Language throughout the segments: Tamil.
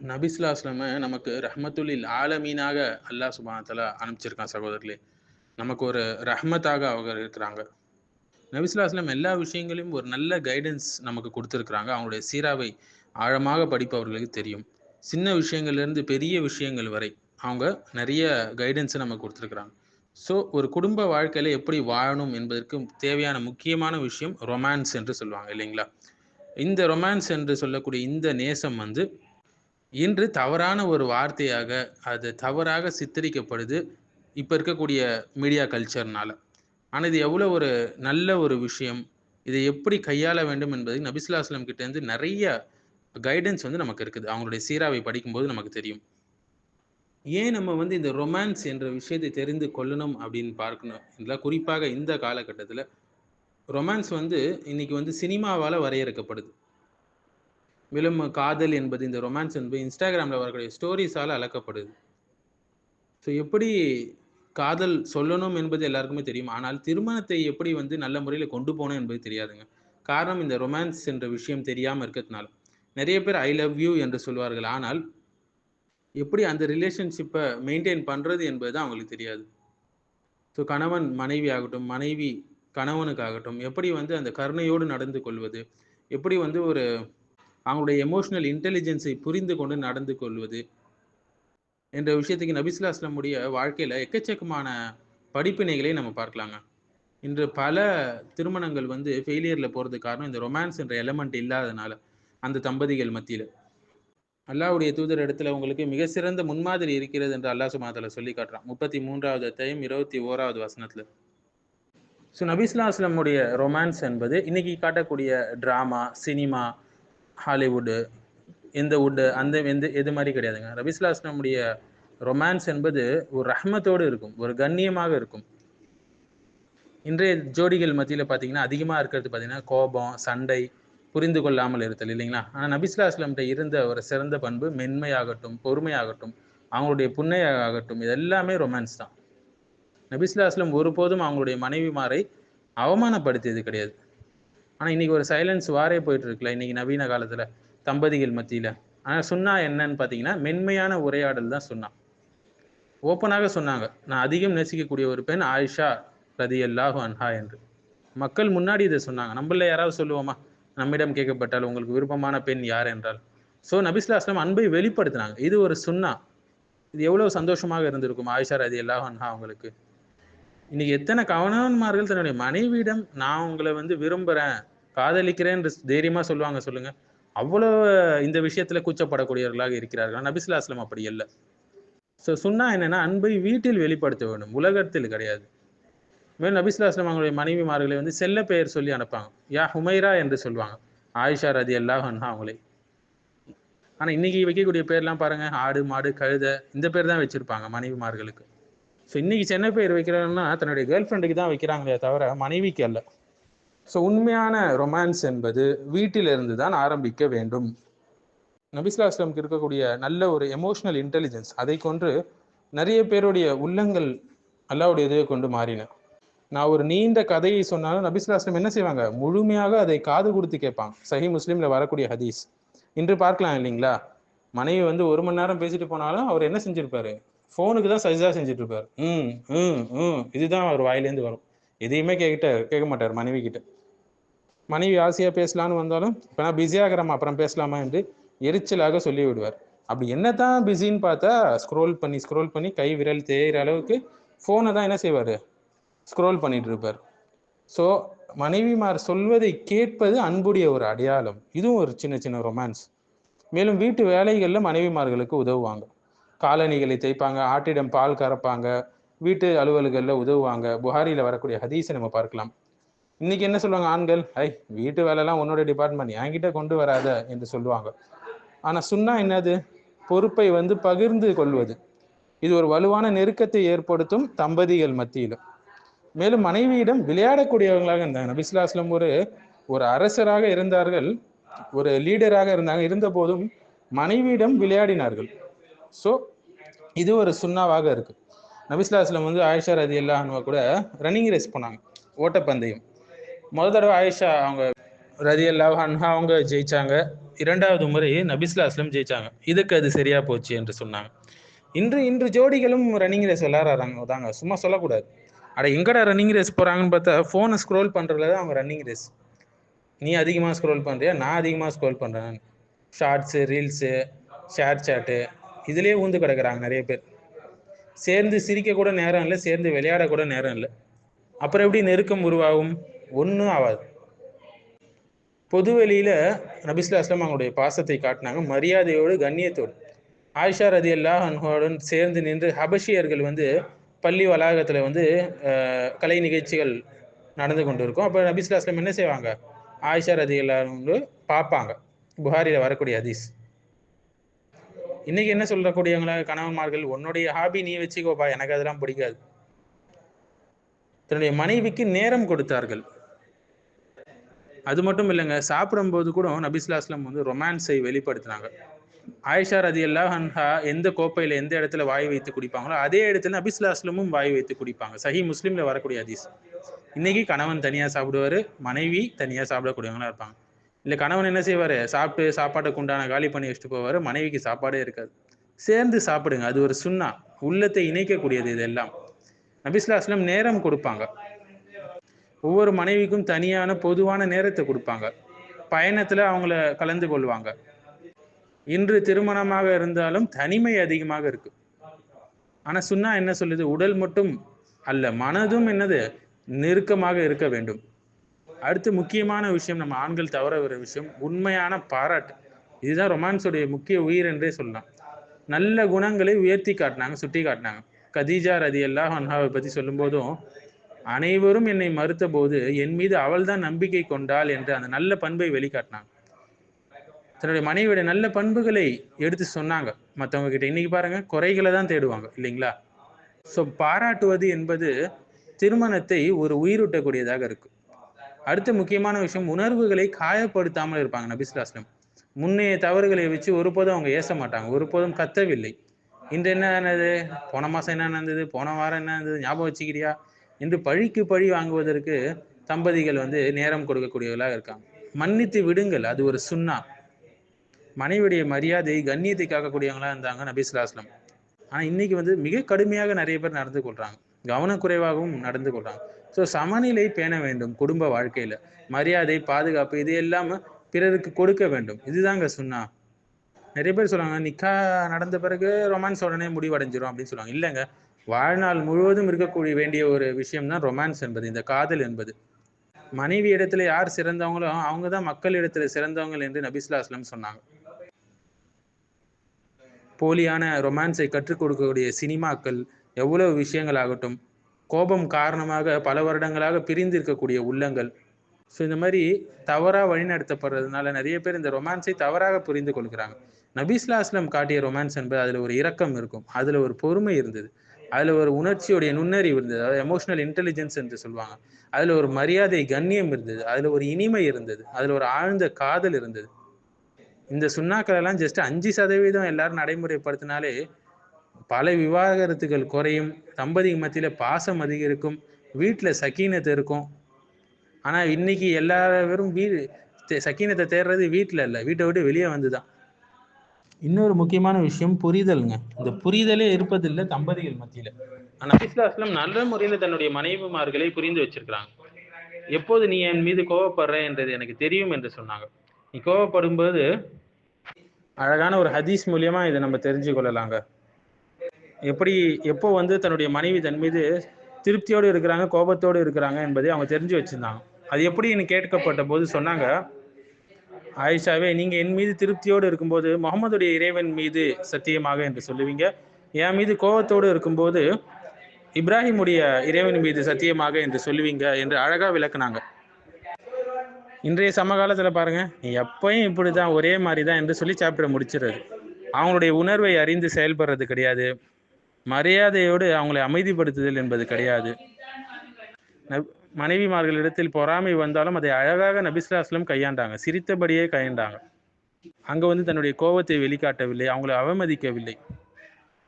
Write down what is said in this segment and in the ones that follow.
நபிஸ்லாஸ்லம நமக்கு ரஹமத்துலில் ஆலமீனாக அல்லாஹ் சுபானத்தில் அனுப்பிச்சிருக்கான் சகோதரர்களே. நமக்கு ஒரு ரஹ்மத்தாக அவங்க இருக்கிறாங்க. நபிஸ்லாஸ்லம் எல்லா விஷயங்களையும் ஒரு நல்ல கைடன்ஸ் நமக்கு கொடுத்துருக்குறாங்க. அவங்களுடைய சீராவை ஆழமாக படிப்பவர்களுக்கு தெரியும். சின்ன விஷயங்கள்லேருந்து பெரிய விஷயங்கள் வரை அவங்க நிறைய கைடன்ஸை நமக்கு கொடுத்துருக்குறாங்க. ஸோ ஒரு குடும்ப வாழ்க்கையில் எப்படி வாழணும் என்பதற்கு தேவையான முக்கியமான விஷயம் ரொமான்ஸ் என்று சொல்லுவாங்க இல்லைங்களா? இந்த ரொமான்ஸ் என்று சொல்லக்கூடிய இந்த நேசம் வந்து இன்று தவறான ஒரு வார்த்தையாக அது தவறாக சித்தரிக்கப்படுது இப்போ இருக்கக்கூடிய மீடியா கல்ச்சர்னால ஆனால் இது எவ்வளோ ஒரு நல்ல ஒரு விஷயம். இதை எப்படி கையாள வேண்டும் என்பது நபிசுல்லாஸ்லம் கிட்டேருந்து நிறைய கைடன்ஸ் வந்து நமக்கு இருக்குது. அவங்களுடைய சீராவை படிக்கும்போது நமக்கு தெரியும். ஏன் நம்ம வந்து இந்த ரொமான்ஸ் என்ற விஷயத்தை தெரிந்து கொள்ளணும் அப்படின்னு பார்க்கணும் இல்லை குறிப்பாக இந்த காலகட்டத்தில் ரொமான்ஸ் வந்து இன்னைக்கு வந்து சினிமாவால் வரையறுக்கப்படுது. மேலும் காதல் என்பது இந்த ரொமான்ஸ் என்பது இன்ஸ்டாகிராமில் வரக்கூடிய ஸ்டோரிஸால் அளக்கப்படுது. ஸோ எப்படி காதல் சொல்லணும் என்பது எல்லாருக்குமே தெரியும். ஆனால் திருமணத்தை எப்படி வந்து நல்ல முறையில் கொண்டு போகணும் என்பது தெரியாதுங்க. காரணம் இந்த ரொமான்ஸ் என்ற விஷயம் தெரியாமல் இருக்கிறதுனால. நிறைய பேர் ஐ லவ் யூ என்று சொல்வார்கள். ஆனால் எப்படி அந்த ரிலேஷன்ஷிப்பை மெயின்டைன் பண்ணுறது என்பது தான் அவங்களுக்கு தெரியாது. ஸோ கணவன் மனைவி ஆகட்டும் மனைவி கணவனுக்காகட்டும் எப்படி வந்து அந்த கருணையோடு நடந்து கொள்வது எப்படி வந்து ஒரு அவங்களுடைய எமோஷனல் இன்டெலிஜென்ஸை புரிந்து கொண்டு நடந்து கொள்வது என்ற விஷயத்துக்கு நபிசுல்லாஸ்லமுடைய வாழ்க்கையில் எக்கச்சக்கமான படிப்பினைகளை நம்ம பார்க்கலாங்க. இன்று பல திருமணங்கள் வந்து ஃபெயிலியரில் போகிறதுக்கு காரணம் இந்த ரொமான்ஸ் என்ற எலமெண்ட் இல்லாதனால அந்த தம்பதிகள் மத்தியில். அல்லாவுடைய தூதர் இடத்துல உங்களுக்கு மிக சிறந்த முன்மாதிரி இருக்கிறது என்று அல்லாஹ் சுமாதல சொல்லி காட்டுறான். முப்பத்தி மூன்றாவது அத்தியாயம் இருபத்தி ஓராவது வசனத்தில். ஸோ நபிஸ்லாஸ்லமுடைய ரொமான்ஸ் என்பது இன்னைக்கு காட்டக்கூடிய ட்ராமா சினிமா ஹாலிவுட்டு இந்த வுட்டு அந்த எந்த எது மாதிரி கிடையாதுங்க. நபிஸ்லாஸ்லமுடைய ரொமான்ஸ் என்பது ஒரு ரஹ்மத்தோடு இருக்கும் ஒரு கண்ணியமாக இருக்கும். இன்றைய ஜோடிகள் மத்தியில் பார்த்தீங்கன்னா அதிகமாக இருக்கிறது பார்த்தீங்கன்னா கோபம் சண்டை புரிந்து கொள்ளாமல் இருத்தல் இல்லைங்களா? ஆனால் நபிஸ்லா அஸ்லம்கிட்ட இருந்த ஒரு சிறந்த பண்பு மென்மையாகட்டும் பொறுமையாகட்டும் அவங்களுடைய புன்னையாகட்டும் இதெல்லாமே ரொமான்ஸ் தான். நபிஸ்லா அஸ்லம் ஒருபோதும் அவங்களுடைய மனைவிமாரை அவமானப்படுத்தியது கிடையாது. ஆனால் இன்னைக்கு ஒரு சைலன்ஸ் வாரே போயிட்டு இருக்குல்ல இன்னைக்கு நவீன காலத்தில் தம்பதிகள் மத்தியில். ஆனால் சொன்னா என்னன்னு பார்த்தீங்கன்னா மென்மையான உரையாடல் தான் சொன்னான் ஓப்பனாக சொன்னாங்க. நான் அதிகம் நேசிக்கக்கூடிய ஒரு பெண் ஆயிஷா ரதி அல்லாஹு அன்ஹா என்று. மக்கள் முன்னாடி இதை சொன்னாங்க. நம்மள யாராவது சொல்லுவோமா? நம்மிடம் கேட்கப்பட்டால் உங்களுக்கு விருப்பமான பெண் யார் என்றால். ஸோ நபிஸ்லா அஸ்லாம் அன்பை வெளிப்படுத்தினாங்க. இது ஒரு சுண்ணா இது எவ்வளவு சந்தோஷமாக இருந்திருக்கும் ஆயிஷா ரதி அல்லாஹ் அன்ஹா அவங்களுக்கு. இன்னைக்கு எத்தனை கவனன்மார்கள் தன்னுடைய மனைவியிடம் நான் உங்களை வந்து விரும்புறேன் காதலிக்கிறேன் தைரியமா சொல்லுவாங்க சொல்லுங்க. அவ்வளோ இந்த விஷயத்துல கூச்சப்படக்கூடியவர்களாக இருக்கிறார்கள். நபிஸ்லா அப்படி இல்லை. ஸோ சுண்ணா என்னன்னா அன்பை வீட்டில் வெளிப்படுத்த வேண்டும். உலகத்தில் கிடையாது. மேலும் நபிஸ்லாஸ்லம் அவங்களுடைய மனைவிமார்களை வந்து செல்ல பெயர் சொல்லி அனுப்பாங்க. யா ஹுமைரா என்று சொல்லுவாங்க. ஆயிஷா ரதி அல்லாஹ் அவங்களே. ஆனால் இன்னைக்கு வைக்கக்கூடிய பேர்லாம் பாருங்க. ஆடு மாடு கழுத இந்த பேர் தான் வச்சிருப்பாங்க மனைவிமார்களுக்கு. ஸோ இன்னைக்கு சென்னை பேர் வைக்கிறாங்கன்னா தன்னுடைய கேர்ள் ஃப்ரெண்டுக்கு தான் வைக்கிறாங்களே தவிர மனைவிக்கு அல்ல. ஸோ உண்மையான ரொமான்ஸ் என்பது வீட்டிலிருந்து தான் ஆரம்பிக்க வேண்டும். நபிஸ்லா இஸ்லாமுக்கு இருக்கக்கூடிய நல்ல ஒரு எமோஷனல் இன்டெலிஜென்ஸ் அதை கொண்டு நிறைய பேருடைய உள்ளங்கள் அல்லாவுடைய இதை கொண்டு மாறின. நான் ஒரு நீண்ட கதையை சொன்னாலும் நபிஸ்லாஸ்லம் என்ன செய்வாங்க? முழுமையாக அதை காது கொடுத்து கேட்பாங்க. சஹி முஸ்லீமில் வரக்கூடிய ஹதீஸ். இன்று பார்க்கலாம் இல்லைங்களா? மனைவி வந்து ஒரு மணி நேரம் பேசிட்டு போனாலும் அவர் என்ன செஞ்சிருப்பாரு? ஃபோனுக்கு தான் சஜிதா செஞ்சுட்டு ம் ம் ம். இதுதான் அவர் வாயிலேருந்து வரும். எதையுமே கேட்கிட்ட கேட்க மாட்டார் மனைவி கிட்ட. மனைவி ஆசையாக பேசலான்னு வந்தாலும் இப்போ நான் பிஸியாகிறேன் அப்புறம் பேசலாமா என்று எரிச்சலாக சொல்லி விடுவார் அப்படி என்னதான் பிஸின்னு பார்த்தா ஸ்க்ரோல் பண்ணி ஸ்க்ரோல் பண்ணி கை விரல் தேயிற அளவுக்கு ஃபோனை தான் என்ன செய்வார்? ஸ்க்ரோல் பண்ணிட்டு இருப்பார் ஸோ மனைவிமார் சொல்வதை கேட்பது அன்புடைய ஒரு அடையாளம். இதுவும் ஒரு சின்ன சின்ன ரொமான்ஸ் மேலும் வீட்டு வேலைகளில் மனைவிமார்களுக்கு உதவுவாங்க. காலணிகளை தைப்பாங்க ஆட்டிடம் பால் கறப்பாங்க வீட்டு அலுவல்களில் உதவுவாங்க. புகாரியில் வரக்கூடிய ஹதீஸை நம்ம பார்க்கலாம். இன்னைக்கு என்ன சொல்லுவாங்க ஆண்கள்? ஐ வீட்டு வேலைலாம் உன்னோட டிபார்ட்மெண்ட் என்கிட்ட கொண்டு வராத என்று சொல்லுவாங்க. ஆனால் சுண்ணா என்னது? பொறுப்பை வந்து பகிர்ந்து கொள்வது. இது ஒரு வலுவான நெருக்கத்தை ஏற்படுத்தும் தம்பதிகள் மத்தியிலும். மேலும் மனைவியிடம் விளையாடக்கூடியவங்களாக இருந்தாங்க. நபிஸ்லாஸ்லம் ஒரு ஒரு அரசராக இருந்தார்கள். ஒரு லீடராக இருந்தாங்க. இருந்த போதும் மனைவியிடம் விளையாடினார்கள். ஸோ இது ஒரு சுண்ணாவாக இருக்கு. நபிஸ்லாஸ்லம் வந்து ஆயிஷா ரதி அல்லாஹ் கூட ரன்னிங் ரேஸ் போனாங்க ஓட்டப்பந்தயம். முதல் தடவை ஆயிஷா அவங்க ரதி அல்லாஹ் அன்ஹா அவங்க ஜெயிச்சாங்க. இரண்டாவது முறை நபிஸ்லா அஸ்லம் ஜெயிச்சாங்க. இதுக்கு அது சரியா போச்சு என்று சொன்னாங்க. இன்று இன்று ஜோடிகளும் ரன்னிங் ரேஸ் விளாட்றாங்க தாங்க சும்மா சொல்லக்கூடாது. அட எங்கடா ரன்னிங் ரேஸ் போறாங்கன்னு பார்த்தா ஃபோனை ஸ்க்ரோல் பண்றதுல தான் அவங்க ரன்னிங் ரேஸ் நீ அதிகமாக ஸ்க்ரோல் பண்ணுறியா நான் அதிகமாக ஸ்க்ரோல் பண்ணுறேன் ஷார்ட்ஸு ரீல்ஸு ஷேர் சாட்டு இதுலேயே ஊந்து கிடக்குறாங்க நிறைய பேர். சேர்ந்து சிரிக்க கூட நேரம் இல்லை சேர்ந்து விளையாட கூட நேரம் இல்லை. அப்புறம் எப்படி நெருக்கம் உருவாகும்? ஒன்றும் ஆகாது. பொதுவெளியில் நபிஸ்லா அஸ்லாம் அவங்களுடைய பாசத்தை காட்டினாங்க மரியாதையோடு கண்ணியத்தோடு. ஆயிஷா ரதி அல்லா சேர்ந்து நின்று ஹபஷியர்கள் வந்து பள்ளி வளாகத்தில் வந்து கலை நிகழ்ச்சிகள் நடந்து கொண்டு இருக்கும் அப்போ நபிஸ்லா அஸ்லாம் என்ன செய்வாங்க? ஆயிஷா ரதி அல்லா வந்து பார்ப்பாங்க. புகாரியில் வரக்கூடிய ஹதீஸ். இன்னைக்கு என்ன சொல்லக்கூடியவங்களா? கணவன்மார்கள் உன்னுடைய ஹாபி நீ வச்சுக்கோப்பா எனக்கு அதெல்லாம் பிடிக்காது. தன்னுடைய மனைவிக்கு நேரம் கொடுத்தார்கள். அது மட்டும் இல்லைங்க சாப்பிடும்போது கூட நபிஸ்லாஸ்லம் வந்து ரொமான்ஸை வெளிப்படுத்தினாங்க. ஆயிஷா ரதி அன்ஹா எந்த கோப்பையில் எந்த இடத்துல வாய் வைத்து குடிப்பாங்களோ அதே இடத்துல நபிஸ்லாஸ்லமும் வாய் வைத்து குடிப்பாங்க. சஹி முஸ்லீமில் வரக்கூடிய அதிஸ் இன்னைக்கு கணவன் தனியாக சாப்பிடுவாரு மனைவி தனியாக சாப்பிடக்கூடியவங்களா இருப்பாங்க. இல்லை கணவன் என்ன செய்வாரு? சாப்பிட்டு சாப்பாட்டுக்கு உண்டான காலி பண்ணி வச்சுட்டு போவாரு. மனைவிக்கு சாப்பாடே இருக்காது. சேர்ந்து சாப்பிடுங்க. அது ஒரு சுண்ணா. உள்ளத்தை இணைக்கக்கூடியது இதெல்லாம். நபிஸ்லாஸ்லம் நேரம் கொடுப்பாங்க. ஒவ்வொரு மனைவிக்கும் தனியான பொதுவான நேரத்தை கொடுப்பாங்க. பயணத்தில் அவங்கள கலந்து கொள்வாங்க. இன்று திருமணமாக இருந்தாலும் தனிமை அதிகமாக இருக்கு. ஆனால் சுன்னா என்ன சொல்லுது? உடல் மட்டும் அல்ல மனதும் என்னது? நெருக்கமாக இருக்க வேண்டும். அடுத்து முக்கியமான விஷயம் நம்ம ஆண்கள் தவற ஒரு விஷயம் உண்மையான பாராட்டு. இதுதான் ரொமான்ஸுடைய முக்கிய உயிர் என்றே சொல்லலாம். நல்ல குணங்களை உயர்த்தி காட்டினாங்க சுட்டி காட்டினாங்க. கதீஜா ரதி அல்லாஹ் அன்ஹாவை பற்றி சொல்லும்போதும் அனைவரும் என்னை மறுத்த போது என் மீது அவள்தான் நம்பிக்கை கொண்டாள் என்று அந்த நல்ல பண்பை வெளிக்காட்டினாங்க. தன்னுடைய மனைவியுடைய நல்ல பண்புகளை எடுத்து சொன்னாங்க. மற்றவங்க கிட்ட இன்னைக்கு பாருங்க குறைகளை தான் தேடுவாங்க இல்லைங்களா? ஸோ பாராட்டுவது என்பது திருமணத்தை ஒரு உயிரூட்டக்கூடியதாக இருக்கு. அடுத்த முக்கியமான விஷயம் உணர்வுகளை காயப்படுத்தாமல் இருப்பாங்க நபிஸ்லாஸ்லம் முன்னைய தவறுகளை வச்சு ஒருபோதும் அவங்க ஏச மாட்டாங்க ஒருபோதும் கத்தவில்லை. இன்று என்ன நடந்தது? போன மாசம் என்ன நடந்தது? போன வாரம் என்ன நடந்தது? ஞாபகம் வச்சுக்கிறியா? என்று பழிக்கு பழி வாங்குவதற்கு தம்பதிகள் வந்து நேரம் கொடுக்கக்கூடியவர்களாக இருக்காங்க. மன்னித்து விடுங்கள் அது ஒரு சுண்ணா. மனைவியுடைய மரியாதை கண்ணியத்தை காக்கக்கூடியவங்களா இருந்தாங்க நபிசுலாஸ்லம் ஆனா இன்னைக்கு வந்து மிக கடுமையாக நிறைய பேர் நடந்து கொள்றாங்க. கவனக்குறைவாகவும் நடந்து கொள்றாங்க. ஸோ சமநிலை பேண வேண்டும் குடும்ப வாழ்க்கையில. மரியாதை பாதுகாப்பு இது எல்லாம் பிறருக்கு கொடுக்க வேண்டும். இதுதாங்க சொன்னா நிறைய பேர் சொல்லுவாங்க நிக்கா நடந்த பிறகு ரொமான்ஸ் உடனே முடிவடைஞ்சிரும் அப்படின்னு சொல்லுவாங்க. இல்லைங்க. வாழ்நாள் முழுவதும் இருக்கக்கூடிய வேண்டிய ஒரு விஷயம் தான் ரொமான்ஸ் என்பது இந்த காதல் என்பது. மனைவி இடத்துல யார் சிறந்தவங்களோ அவங்க தான் மக்கள் இடத்துல சிறந்தவங்க என்று நபிஸ்லா அஸ்லம் சொன்னாங்க. போலியான ரொமான்ஸை கற்றுக் கொடுக்கக்கூடிய சினிமாக்கள் எவ்வளவு விஷயங்கள் ஆகட்டும் கோபம் காரணமாக பல வருடங்களாக பிரிந்து இருக்கக்கூடிய உள்ளங்கள். ஸோ இந்த மாதிரி தவறாக வழிநடத்தப்படுறதுனால நிறைய பேர் இந்த ரொமான்ஸை தவறாக புரிந்து கொள்கிறாங்க. நபீஸ்லா அஸ்லம் காட்டிய ரொமான்ஸ் என்பது அதில் ஒரு இரக்கம் இருக்கும். அதில் ஒரு பொறுமை இருந்தது. அதில் ஒரு உணர்ச்சியுடைய நுண்ணறிவு இருந்தது. அதாவது எமோஷனல் இன்டெலிஜென்ஸ் என்று சொல்லுவாங்க. அதில் ஒரு மரியாதை கண்ணியம் இருந்தது. அதில் ஒரு இனிமை இருந்தது. அதில் ஒரு ஆழ்ந்த காதல் இருந்தது. இந்த சுண்ணாக்கள் எல்லாம் ஜஸ்ட் அஞ்சு சதவீதம் எல்லாரும் நடைமுறைப்படுத்தினாலே பல விவாகரத்துகள் குறையும் தம்பதி மத்தியில் பாசம் அதிகரிக்கும் வீட்டில் சக்கீனத்தை இருக்கும். ஆனால் இன்னைக்கு எல்லாரும் வீ தே- சக்கீனத்தை தேடுறது வீட்டில் இல்லை வீட்டை விட்டு வெளியே வந்துதான். இன்னொரு முக்கியமான விஷயம் புரிதல்ங்க. இந்த புரிதலே இருப்பதில்லை தம்பதிகள் மத்தியில். ஆனால் இஸ்லாம் நல்ல முறையில் தன்னுடைய மனைவிமார்களை புரிந்து வச்சிருக்கிறாங்க. எப்போது நீ என் மீது கோவப்படுற என்றது எனக்கு தெரியும் என்று சொன்னாங்க. நீ கோவப்படும்போது அழகான ஒரு ஹதீஸ் மூலியமா இதை நம்ம தெரிஞ்சு கொள்ளலாங்க எப்படி எப்போ வந்து தன்னுடைய மனைவி தன் மீது திருப்தியோடு இருக்கிறாங்க கோபத்தோடு இருக்கிறாங்க என்பதை அவங்க தெரிஞ்சு வச்சுருந்தாங்க. அது எப்படின்னு கேட்கப்பட்ட போது சொன்னாங்க ஆயிஷாவே நீங்கள் என் மீது திருப்தியோடு இருக்கும்போது முகமதுடைய இறைவன் மீது சத்தியமாக என்று சொல்லுவீங்க. என் மீது கோபத்தோடு இருக்கும்போது இப்ராஹிமுடைய இறைவன் மீது சத்தியமாக என்று சொல்லுவீங்க என்று அழகாக விளக்குனாங்க. இன்றைய சமகாலத்தில் பாருங்கள் நீ எப்பயும் இப்படிதான் ஒரே மாதிரி தான் என்று சொல்லி சாப்பிட முடிச்சிடுறது. அவங்களுடைய உணர்வை அறிந்து செயல்படுறது கிடையாது. மரியாதையோடு அவங்களை அமைதிப்படுத்துதல் என்பது கிடையாது. மனைவிமார்களிடத்தில் பொறாமை வந்தாலும் அதை அழகாக நபிஸ்லாஸ்லம் கையாண்டாங்க. சிரித்தபடியே கையாண்டாங்க. அங்கே வந்து தன்னுடைய கோபத்தை வெளிக்காட்டவில்லை அவங்களை அவமதிக்கவில்லை.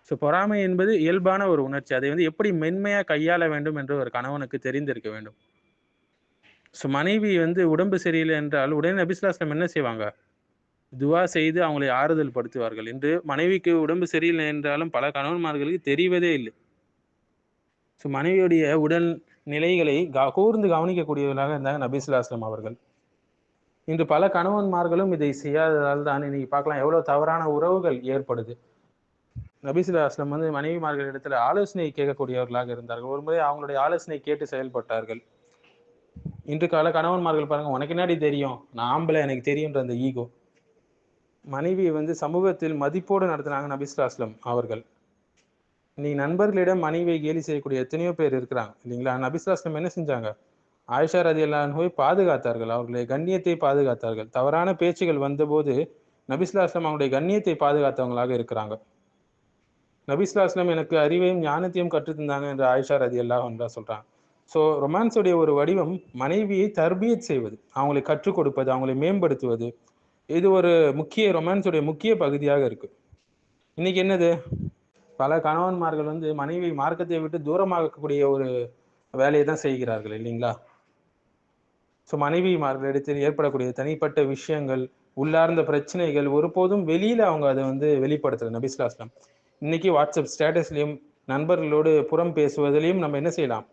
ஸோ பொறாமை என்பது இயல்பான ஒரு உணர்ச்சி. அதை வந்து எப்படி மென்மையாக கையாள வேண்டும் என்று ஒரு கணவனுக்கு தெரிந்திருக்க வேண்டும். ஸோ மனைவி வந்து உடம்பு சரியில்லை என்றால் உடனே நபிஸ்லாஸ்லம் என்ன செய்வாங்க? துவா செய்து அவங்களை ஆறுதல் படுத்துவார்கள் என்று மனைவிக்கு உடம்பு சரியில்லை என்றாலும் பல கணவன்மார்களுக்கு தெரிவதே இல்லை. ஸோ மனைவியுடைய உடல் நிலைகளை க- கூர்ந்து கவனிக்கக்கூடியவர்களாக இருந்தாங்க நபிசுல்லாஸ்லம் அவர்கள். இன்று பல கணவன்மார்களும் இதை செய்யாததால் தான் இன்னைக்கு பார்க்கலாம் எவ்வளோ தவறான உறவுகள் ஏற்படுது. நபிசுல்லாஸ்லம் வந்து மனைவிமார்கள் இடத்துல ஆலோசனை கேட்கக்கூடியவர்களாக இருந்தார்கள். ஒரு முறை அவங்களுடைய ஆலோசனை கேட்டு செயல்பட்டார்கள். இன்று கால கணவன்மார்கள் பாருங்க உனக்கு என்னடி தெரியும்? நான் ஆம்பளை எனக்கு தெரியுன்ற அந்த ஈகோ மனைவியை வந்து சமூகத்தில் மதிப்போடு நடத்தினாங்க நபிஸ்லாஸ்லம் அவர்கள். இன்னைக்கு நண்பர்களிடம் மனைவியை கேலி செய்யக்கூடிய எத்தனையோ பேர் இருக்கிறாங்க இல்லைங்களா? நபிஸ்லாஸ்லம் என்ன செஞ்சாங்க? ஆயிஷா ரதி போய் பாதுகாத்தார்கள். அவர்களுடைய கண்ணியத்தை பாதுகாத்தார்கள். தவறான பேச்சுகள் வந்தபோது நபிஸ்லாஸ்லம் அவங்களுடைய கண்ணியத்தை பாதுகாத்தவங்களாக இருக்கிறாங்க. நபிஸ்லாஸ்லம் எனக்கு அறிவையும் ஞானத்தையும் கற்றுத் தந்தாங்க என்று ஆயிஷா ரதி அல்லாஹ் சொல்கிறாங்க ஸோ ரொமான்ஸுடைய ஒரு வடிவம் மனைவியை தர்பியத் செய்வது அவங்களை கற்றுக் கொடுப்பது அவங்களை மேம்படுத்துவது இது ஒரு முக்கிய ரொமான்ஸுடைய முக்கிய பகுதியாக இருக்கு. இன்னைக்கு என்னது? பல கணவன்மார்கள் வந்து மனைவி மார்க்கத்தை விட்டு தூரமாகக்கூடிய ஒரு வேலையை தான் செய்கிறார்கள் இல்லைங்களா? ஸோ மனைவிமார்களிடத்தில் ஏற்படக்கூடிய தனிப்பட்ட விஷயங்கள் உள்ளார்ந்த பிரச்சனைகள் ஒருபோதும் வெளியில அவங்க அதை வந்து வெளிப்படுத்தலை நபிஸ்லாஸ்லாம் இன்னைக்கு வாட்ஸ்அப் ஸ்டேட்டஸ்லையும் நண்பர்களோடு புறம் பேசுவதிலையும் நம்ம என்ன செய்யலாம்?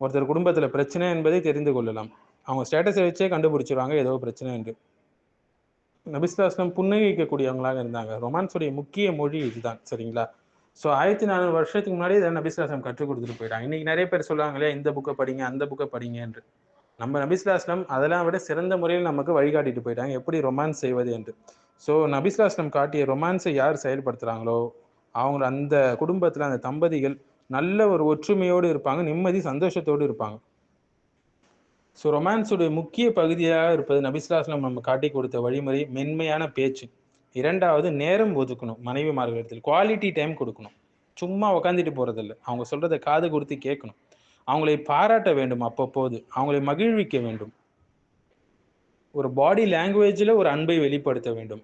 ஒருத்தர் குடும்பத்தில் பிரச்சனை என்பதை தெரிந்து கொள்ளலாம். அவங்க ஸ்டேட்டஸை வச்சே கண்டுபிடிச்சிருவாங்க ஏதோ பிரச்சனை என்று. நபிஸ்லாஸ்லம் புன்னகிக்கக்கூடியவங்களாக இருந்தாங்க. ரொமான்ஸுடைய முக்கிய மொழி இதுதான் சரிங்களா? ஸோ ஆயிரத்தி நானூறு வருஷத்துக்கு முன்னாடி இதை நபிஸ்லாஸ்லம் கற்றுக் கொடுத்துட்டு போயிட்டாங்க. இன்னைக்கு நிறைய பேர் சொல்லுவாங்க இல்லையா இந்த புக்கை படிங்க அந்த புக்கை படிங்க என்று நம்ம நபிஸ்லாஸ்லம் அதெல்லாம் விட சிறந்த முறையில் நமக்கு வழிகாட்டிட்டு போயிட்டாங்க. எப்படி ரொமான்ஸ் செய்வது என்று. ஸோ நபிஸ்லாஸ்லம் காட்டிய ரொமான்ஸை யார் செயல்படுத்துகிறாங்களோ அவங்க அந்த குடும்பத்தில் அந்த தம்பதிகள் நல்ல ஒரு ஒற்றுமையோடு இருப்பாங்க நிம்மதி சந்தோஷத்தோடு இருப்பாங்க. ஸோ ரொமான்ஸுடைய முக்கிய பகுதியாக இருப்பது நபிஸ்லாஸ்லம் நம்ம காட்டி கொடுத்த வழிமுறை மென்மையான பேச்சு. இரண்டாவது நேரம் ஒதுக்கணும் மனைவிமார்களிடத்தில் குவாலிட்டி டைம் கொடுக்கணும். சும்மா உக்காந்துட்டு போகிறதில்ல அவங்க சொல்கிறத காது கொடுத்து கேட்கணும். அவங்களை பாராட்ட வேண்டும் அப்பப்போது. அவங்களை மகிழ்விக்க வேண்டும். ஒரு பாடி லாங்குவேஜில் ஒரு அன்பை வெளிப்படுத்த வேண்டும்.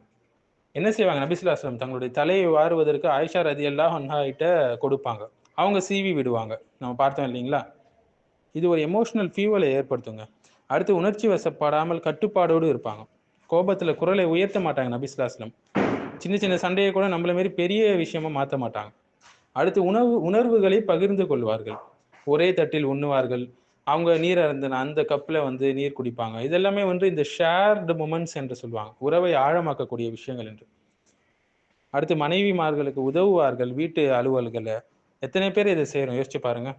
என்ன செய்வாங்க? நபிசுல்லாஸ்லம் தங்களுடைய தலையை வாருவதற்கு ஆயிஷா ரதி எல்லாம் கிட்ட கொடுப்பாங்க. அவங்க சீவி விடுவாங்க. நம்ம பார்த்தோம் இல்லைங்களா? இது ஒரு எமோஷனல் ஃபியூவலை ஏற்படுத்துங்க. அடுத்து உணர்ச்சி வசப்படாமல் கட்டுப்பாடோடு இருப்பாங்க. கோபத்தில் குரலை உயர்த்த மாட்டாங்க நபிஸ்லாஸ்லம் சின்ன சின்ன சண்டையை கூட நம்மள மாரி பெரிய விஷயமா மாற்ற மாட்டாங்க. அடுத்து உணவு உணர்வுகளை பகிர்ந்து கொள்வார்கள். ஒரே தட்டில் உண்ணுவார்கள். அவங்க நீர் அருந்தின அந்த கப்பில் வந்து நீர் குடிப்பாங்க. இதெல்லாமே வந்து இந்த ஷேர்டு மூமெண்ட்ஸ் என்று சொல்லுவாங்க. உறவை ஆழமாக்கக்கூடிய விஷயங்கள் என்று. அடுத்து மனைவிமார்களுக்கு உதவுவார்கள் வீட்டு அலுவல்களை. எத்தனை பேர் இதை செய்கிறோம் யோசிச்சு பாருங்க.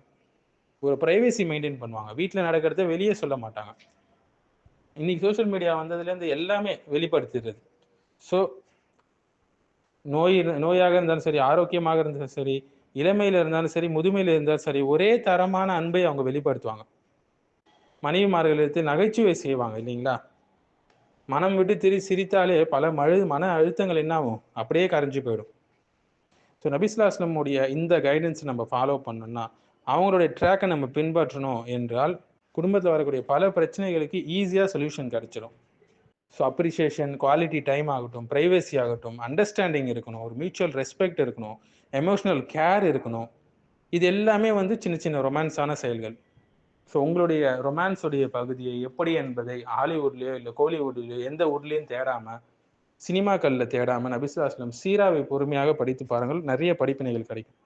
ஒரு ப்ரைவேசி மெயின்டைன் பண்ணுவாங்க. வீட்டில் நடக்கிறத வெளியே சொல்ல மாட்டாங்க. இன்னைக்கு சோஷியல் மீடியா வந்ததுலேருந்து எல்லாமே வெளிப்படுத்திடுறது. ஸோ நோய் நோயாக இருந்தாலும் சரி ஆரோக்கியமாக இருந்தாலும் சரி இளமையில இருந்தாலும் சரி முதுமையில இருந்தாலும் சரி ஒரே தரமான அன்பை அவங்க வெளிப்படுத்துவாங்க. மனைவிமார்களிடத்தில் நகைச்சுவை செய்வாங்க இல்லைங்களா? மனம் விட்டு திரி சிரித்தாலே பல மழு மன அழுத்தங்கள் என்ன ஆகும்? அப்படியே கரைஞ்சு போயிடும். ஸோ நபிஸ்லாஸ்லமுடைய இந்த கைடன்ஸ் நம்ம ஃபாலோ பண்ணோம்னா அவங்களுடைய ட்ராக்கை நம்ம பின்பற்றணும் என்றால் குடும்பத்தில் வரக்கூடிய பல பிரச்சனைகளுக்கு ஈஸியாக சொல்யூஷன் கிடைச்சிடும் ஸோ அப்ரிசியேஷன் குவாலிட்டி டைம் ஆகட்டும் ப்ரைவசி ஆகட்டும் அண்டர்ஸ்டாண்டிங் இருக்கணும் ஒரு மியூச்சுவல் ரெஸ்பெக்ட் இருக்கணும் எமோஷ்னல் கேர் இருக்கணும். இது எல்லாமே வந்து சின்ன சின்ன ரொமான்ஸான செயல்கள். ஸோ உங்களுடைய ரொமான்ஸுடைய பகுதியை எப்படி என்பதை ஹாலிவுட்லேயோ இல்லை கோலிவுட்லேயோ எந்த ஊர்லேயும் தேடாமல் சினிமாக்களில் தேடாமல் நபிசுல்லாஸ்லம் சீராவை பொறுமையாக படித்து பாருங்கள். நிறைய படிப்பினைகள் கிடைக்கும்.